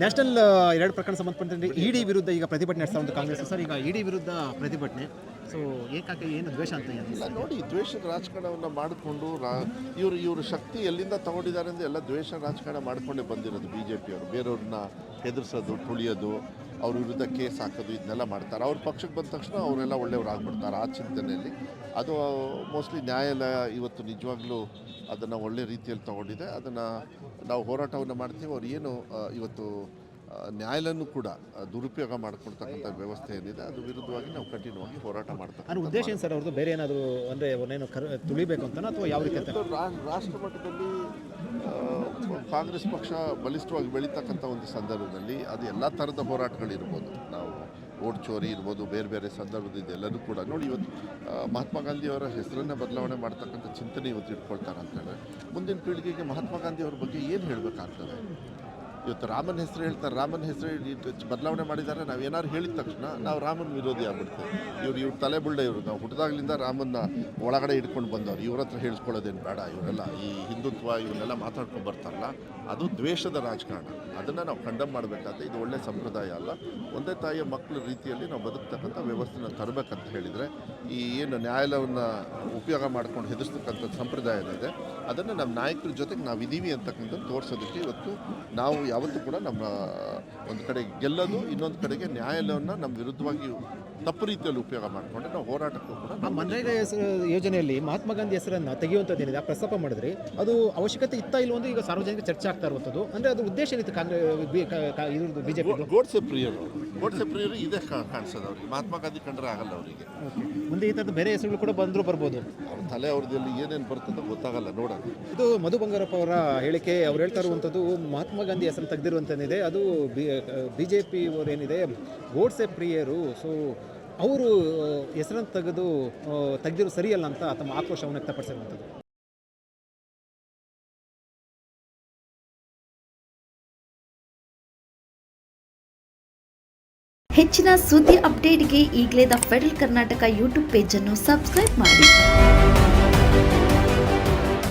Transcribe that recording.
National ಎರಡು ಪ್ರಕರಣ ಸಂಬಂಧಪಟ್ಟಂತೆ ಇಡಿ ವಿರುದ್ಧ ಈಗ ಪ್ರತಿಭಟನೆ ನಡೆಸ್ತಾ ಒಂದು ಕಾಂಗ್ರೆಸ್. ಸರ್, ಈಗ ಇಡಿ ವಿರುದ್ಧ ಪ್ರತಿಭಟನೆ. ಸೊ ಏಕಾಕೆ ಏನು ದ್ವೇಷ ಅಂತ ಇಲ್ಲ, ನೋಡಿ, ದ್ವೇಷದ ರಾಜಕಾರಣವನ್ನು ಮಾಡಿಕೊಂಡು ಇವರು ಇವರು ಶಕ್ತಿ ಎಲ್ಲಿಂದ ತಗೊಂಡಿದ್ದಾರೆ ಅಂದರೆ ಎಲ್ಲ ದ್ವೇಷ ರಾಜಕಾರಣ ಮಾಡಿಕೊಂಡೇ ಬಂದಿರೋದು ಬಿ ಜೆ ಪಿಯವರು ಬೇರೆಯವ್ರನ್ನ ಹೆದರ್ಸೋದು, ತುಳಿಯೋದು ಅವ್ರ ವಿರುದ್ಧ ಕೇಸ್ ಹಾಕೋದು ಇದನ್ನೆಲ್ಲ ಮಾಡ್ತಾರೆ. ಅವ್ರ ಪಕ್ಷಕ್ಕೆ ಬಂದ ತಕ್ಷಣ ಅವರೆಲ್ಲ ಒಳ್ಳೆಯವ್ರು ಆಗ್ಬಿಡ್ತಾರೆ ಆ ಚಿಂತನೆಯಲ್ಲಿ. ಅದು ಮೋಸ್ಟ್ಲಿ ನ್ಯಾಯಾಲಯ ಇವತ್ತು ನಿಜವಾಗ್ಲೂ ಅದನ್ನು ಒಳ್ಳೆ ರೀತಿಯಲ್ಲಿ ತಗೊಂಡಿದೆ. ಅದನ್ನು ನಾವು ಹೋರಾಟವನ್ನು ಮಾಡ್ತೀವಿ. ಅವ್ರು ಏನು ಇವತ್ತು ನ್ಯಾಯಾಲಯನೂ ಕೂಡ ದುರುಪಯೋಗ ಮಾಡ್ಕೊಳ್ತಕ್ಕಂಥ ವ್ಯವಸ್ಥೆ ಏನಿದೆ ಅದು ವಿರುದ್ಧವಾಗಿ ನಾವು ಕಠಿಣವಾಗಿ ಹೋರಾಟ ಮಾಡ್ತೇವೆ ಅಂದ್ರೆ ಉದ್ದೇಶ ಏನು ಸರ್ ಅವ್ರದ್ದು? ಬೇರೆ ಏನಾದರೂ ಅಂದರೆ ಅವನೇನು ಕರ್ ತುಳಿಬೇಕು ಅಂತ ಅಥವಾ ಯಾವ ರೀತಿ ರಾಷ್ಟ್ರ ಮಟ್ಟದಲ್ಲಿ ಕಾಂಗ್ರೆಸ್ ಪಕ್ಷ ಬಲಿಷ್ಠವಾಗಿ ಬೆಳೀತಕ್ಕಂಥ ಒಂದು ಸಂದರ್ಭದಲ್ಲಿ ಅದು ಎಲ್ಲ ಥರದ ಹೋರಾಟಗಳಿರ್ಬೋದು. ನಾವು ಓಟ್ ಚೋರಿ ಇರ್ಬೋದು ಬೇರೆ ಬೇರೆ ಸಂದರ್ಭದಿಂದ ಎಲ್ಲರೂ ಕೂಡ. ನೋಡಿ ಇವತ್ತು ಮಹಾತ್ಮ ಗಾಂಧಿಯವರ ಹೆಸರನ್ನು ಬದಲಾವಣೆ ಮಾಡ್ತಕ್ಕಂಥ ಚಿಂತನೆ ಇವತ್ತು ಇಟ್ಕೊಳ್ತಾರೆ ಅಂತ ಹೇಳಿದ್ರೆ ಮುಂದಿನ ಪೀಳಿಗೆಗೆ ಮಹಾತ್ಮ ಗಾಂಧಿಯವ್ರ ಬಗ್ಗೆ ಏನು ಹೇಳಬೇಕಾಗ್ತದೆ? ಇವತ್ತು ರಾಮನ ಹೆಸರು ಹೇಳ್ತಾರೆ, ರಾಮನ ಹೆಸರು ಬದಲಾವಣೆ ಮಾಡಿದ್ದಾರೆ, ನಾವು ಏನಾರು ಹೇಳಿದ ತಕ್ಷಣ ನಾವು ರಾಮನ ವಿರೋಧಿ ಆಗ್ಬಿಡ್ತೇವೆ. ಇವ್ರು, ಇವ್ರ ತಲೆ ಬುಳ್ಳ ಇವರು. ನಾವು ಹುಟ್ಟಿದಾಗಲಿಂದ ರಾಮನ್ನ ಒಳಗಡೆ ಇಟ್ಕೊಂಡು ಬಂದವ್ರು. ಇವ್ರ ಹತ್ರ ಹೇಳ್ಸ್ಕೊಳ್ಳೋದೇನು ಬೇಡ. ಇವರೆಲ್ಲ ಈ ಹಿಂದುತ್ವ ಇವನ್ನೆಲ್ಲ ಮಾತಾಡ್ಕೊಂಡು ಬರ್ತಾರಲ್ಲ, ಅದು ದ್ವೇಷದ ರಾಜಕಾರಣ. ಅದನ್ನು ನಾವು ಕಂಡಮ್ ಮಾಡಬೇಕಾದ್ರೆ ಇದು ಒಳ್ಳೆ ಸಂಪ್ರದಾಯ ಅಲ್ಲ. ಒಂದೇ ತಾಯಿಯ ಮಕ್ಕಳ ರೀತಿಯಲ್ಲಿ ನಾವು ಬದುಕ್ತಕ್ಕಂಥ ವ್ಯವಸ್ಥೆನ ತರಬೇಕಂತ ಹೇಳಿದರೆ, ಈ ಏನು ನ್ಯಾಯಾಲಯವನ್ನು ಉಪಯೋಗ ಮಾಡ್ಕೊಂಡು ಹೆದರ್ಸ್ತಕ್ಕಂಥ ಸಂಪ್ರದಾಯ ಇದೆ ಅದನ್ನು ನಮ್ಮ ನಾಯಕರ ಜೊತೆಗೆ ನಾವು ಇದ್ದೀವಿ ಅಂತಕ್ಕಂಥದ್ದು ತೋರಿಸೋದಕ್ಕೆ ಇವತ್ತು ನಾವು ಯಾವತ್ತೂ ಕೂಡ ನಮ್ಮ ಒಂದು ಕಡೆ ಗೆಲ್ಲೋದು ಇನ್ನೊಂದು ಕಡೆಗೆ ನ್ಯಾಯಾಲಯವನ್ನು ನಮ್ಮ ವಿರುದ್ಧವಾಗಿ ತಪ್ಪು ರೀತಿಯಲ್ಲಿ ಉಪಯೋಗ ಮಾಡಿಕೊಂಡು ನಾವು ಹೋರಾಟಕ್ಕೂ ಕೂಡ ಆ ಮನ್ರೇಗಾ ಹೆಸರು ಯೋಜನೆಯಲ್ಲಿ ಮಹಾತ್ಮ ಗಾಂಧಿ ಹೆಸರನ್ನು ತೆಗೆಯುವಂಥದ್ದು ಏನಿದೆ? ಆ ಪ್ರಸ್ತಾಪ ಮಾಡಿದ್ರಿ ಅದು ಅವಶ್ಯಕತೆ ಇತ್ತಾ ಇಲ್ಲ ಒಂದು ಈಗ ಸಾರ್ವಜನಿಕ ಚರ್ಚೆ ಆಗ್ತಾ ಇರುವಂಥದ್ದು. ಅಂದರೆ ಅದು ಉದ್ದೇಶ ಏನಿತ್ತು ಕಾಂಗ್ರೆಸ್ ಇದ್ರದ್ದು ಬಿ ಜೆ ಪಿ ಗೋಡ್ಸೆ ಪ್ರಿಯರು. ಗೋಡ್ಸೆ ಪ್ರಿಯರು ಇದೇ ಕಾಣಿಸೋದು ಅವ್ರಿಗೆ ಮಹಾತ್ಮ ಗಾಂಧಿ ಕಂಡ್ರೆ ಆಗಲ್ಲ ಅವರಿಗೆ. ಮುಂದೆ ಈ ಥರದ್ದು ಬೇರೆ ಹೆಸರುಗಳು ಕೂಡ ಬಂದರೂ ಬರ್ಬೋದು. ಅವ್ರ ತಲೆ ಅವ್ರದ್ದಲ್ಲಿ ಏನೇನು ಬರ್ತದೆ ಗೊತ್ತಾಗಲ್ಲ ನೋಡೋಣ. ಇದು ಮಧು ಬಂಗಾರಪ್ಪ ಅವರ ಹೇಳಿಕೆ ಅವ್ರು ಹೇಳ್ತಾ ಇರುವಂಥದ್ದು ಮಹಾತ್ಮ ಗಾಂಧಿ ಹೆಸರು ತೆಗೆದಿರುವಂಥದ್ದಿದೆ ಅದು ಬಿ ಜೆ ಪಿ ಅವರೇನಿದೆ ಏನಿದೆ? ಗೋಡ್ಸೆ ಪ್ರಿಯರು. ಸೊ ಅವರು ಹೆಸರನ್ನು ತೆಗೆದು ತೆಗೆದಿರೋ ಸರಿಯಲ್ಲ ಅಂತ ತಮ್ಮ ಆಕ್ರೋಶವನ್ನು ವ್ಯಕ್ತಪಡಿಸಿರುವಂಥದ್ದು. ಹೆಚ್ಚಿನ ಸುದ್ದಿ ಅಪ್ಡೇಟ್ಗೆ ಈಗಲೇ ದ ಫೆಡರಲ್ ಕರ್ನಾಟಕ ಯೂಟ್ಯೂಬ್ ಪೇಜನ್ನು ಸಬ್ಸ್ಕ್ರೈಬ್ ಮಾಡಿ.